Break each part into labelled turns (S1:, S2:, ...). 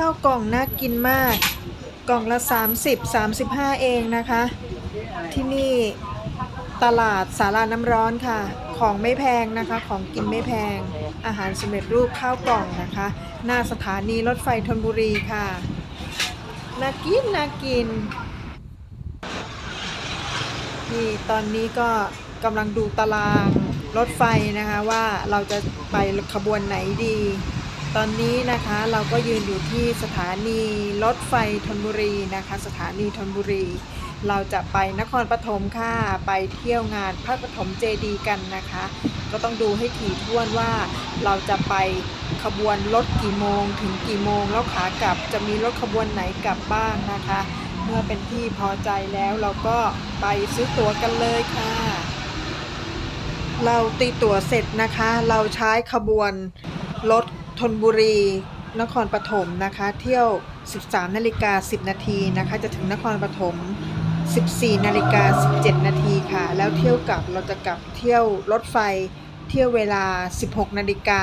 S1: ข้าวกล่องน่ากินมาก กล่องละ 30 35 เองนะคะ ที่นี่ตลาดสาราน้ำร้อนค่ะ ของไม่แพงนะคะ ของกินไม่แพง อาหารสำเร็จรูปข้าวกล่องนะคะ หน้าสถานีรถไฟธนบุรีค่ะ น่ากินน่ากินนี่ตอนนี้ก็กำลังดูตารางรถไฟนะคะว่าเราจะไปขบวนไหนดี ตอนนี้นะคะเราก็ยืนอยู่ที่สถานีรถไฟธนบุรีนะคะ สถานีธนบุรี เราจะไปนครปฐมค่ะไปเที่ยวงานพระปฐมเจดีกันนะคะ ก็ต้องดูให้ถี่ถ้วนว่าเราจะไปขบวนรถกี่โมงถึงกี่โมงแล้วขากลับจะมีรถขบวนไหนกลับบ้างนะคะ เมื่อเป็นที่พอใจแล้วเราก็ไปซื้อตั๋วกันเลยค่ะ เราตีตั๋วเสร็จนะคะ เราใช้ขบวนรถ ธนบุรี นครปฐมนะคะ เที่ยว 13นาฬิกา10 นาทีนะคะ จะถึงนครปฐม14นาฬิกา17 นาทีค่ะ แล้วเที่ยวกลับเราจะกลับเที่ยวรถไฟ เที่ยวเวลา 16นาฬิกา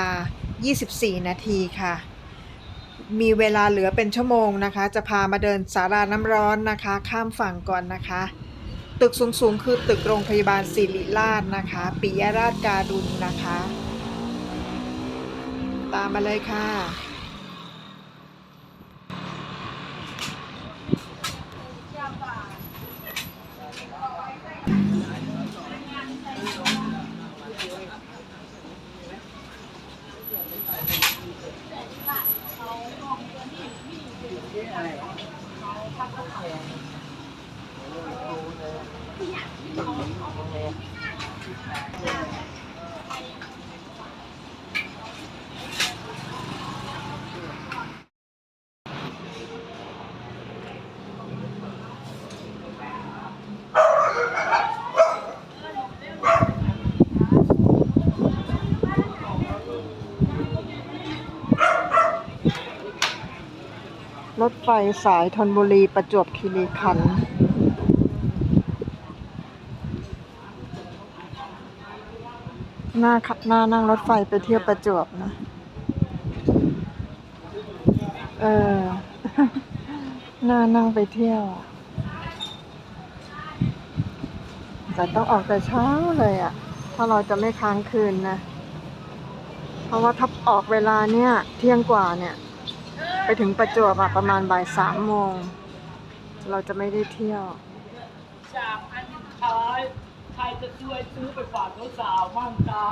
S1: 24 นาทีค่ะ มีเวลาเหลือเป็นชั่วโมงนะคะ จะพามาเดินสาราน้ำร้อนนะคะ ข้ามฝั่งก่อนนะคะ ตึกสูงๆ คือตึกโรงพยาบาลศิริราชนะคะ ปิยราชการุณนะคะ ตามมาเลยค่ะร ถไฟสายธนบุรีประจวบคีรีขันธ์น่าขับน่านั่งรถไฟไปเที่ยวประจวบนะ เออน่านั่งไปเที่ยวแต่ต้องออกแต่เช้าเลยอะ่ะ ถ้าเราจะไม่ค้างคืนนะ เพราะว่าถ้าออกเวลาเนี่ย เที่ยงกว่าเนี่ย ไปถึงประจวบอะประมาณบ่ายสามโมง เราจะไม่ได้เที่ยว
S2: จากอันท้ายใครจะช่วยซื้อไปฝากสาวๆมั่งจ้า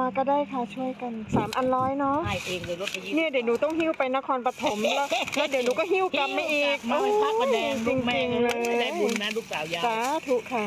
S1: มาก็ได้ค่ะช่วยกันสามอันร้อยเนาะ
S2: ให้เองเลยรถไปยี่
S1: เนี่ยเดี๋ยวหนูต้องหิ้วไปนครปฐมแล้วแล้วเดี๋ยวหนูก็หิ้วกลับมาอีก
S2: มาเป็นพักมาแดง
S1: จ
S2: ลู
S1: ริ
S2: กแม่
S1: งๆเลย
S2: ได้บุญนะลูกสาวยาย
S1: สาธุค่ะ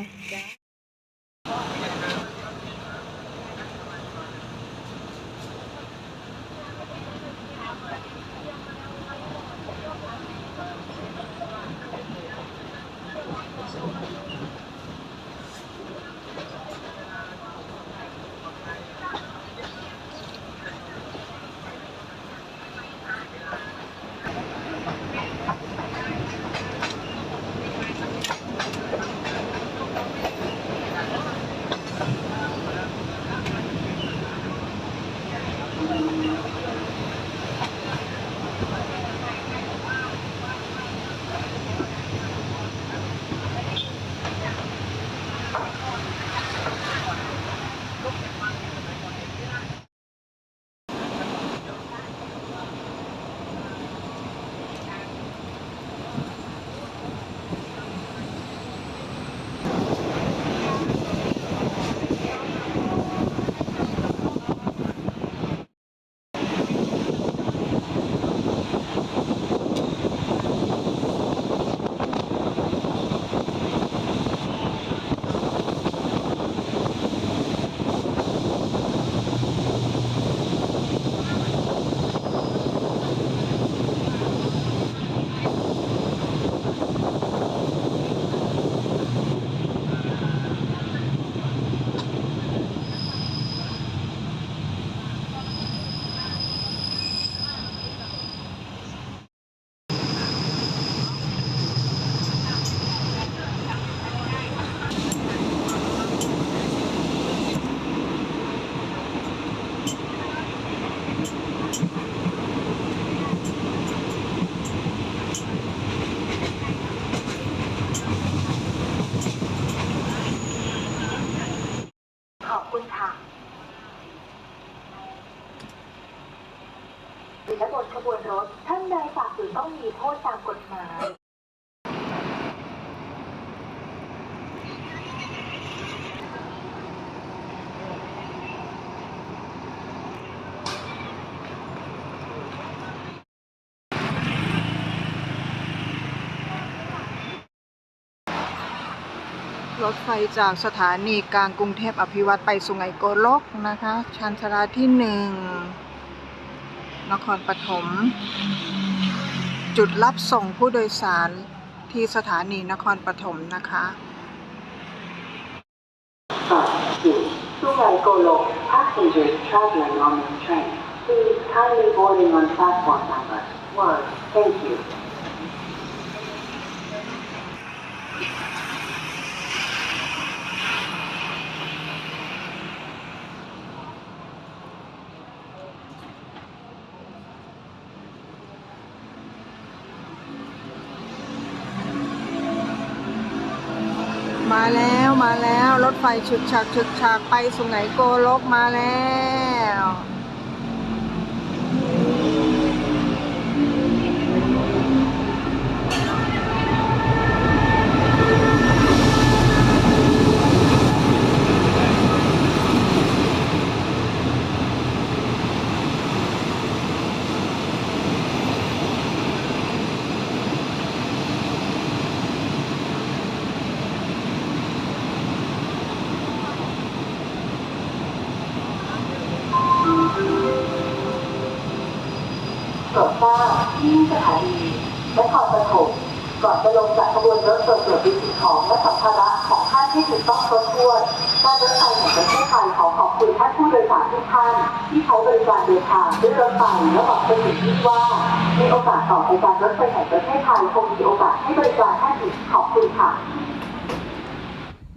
S1: รถไฟจากสถานีกลางกรุงเทพอภิวัตไปสุไหงโกลกนะคะชานชาลาที่หนึ่งนครปฐมจุดรับส่งผู้โดยสารที่สถานีนครปฐมนะคะ
S3: สุไหงโกลก passengers traveling on this train please kindly boarding on platform number one thank you
S1: มาแล้วมาแล้วร ถไฟฉึกฉักฉึกฉักไปสุไหงโกลกมาแล้ว
S3: โปรดทราบที่สถานีนครปฐม ก่อนจะลงจากขบวนรถตรวจตรวจดูสิ่งของและสัมภาระของท่านที่ถูกต้องครบถ้วนการรถไฟแห่งประเทศไทยขอขอบคุณท่านผู้โดยสารทุกท่าน ที่ใช้บริการเดินทางด้วยรถไฟและหวังเป็นอย่างยิ่งว่าในโอกาสต่อไปการรถไฟแห่งประเทศไทยคงมีโอกาสให้บริการท่านอีกขอบคุณค่ะ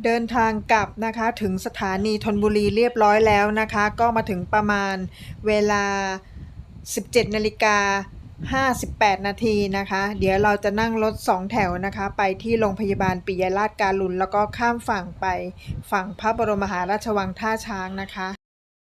S1: เดินทางกลับนะคะถึงสถานีธนบุรีเรียบร้อยแล้วนะคะ ก็มาถึงประมาณเวลา 17นาฬิกา 58 นาทีนะคะ เดี๋ยวเราจะนั่งรถ2แถวนะคะ ไปที่โรงพยาบาลปิยราชการุณแล้วก็ข้ามฝั่งไปฝั่งพระบรมมหาราชวังท่าช้างนะคะ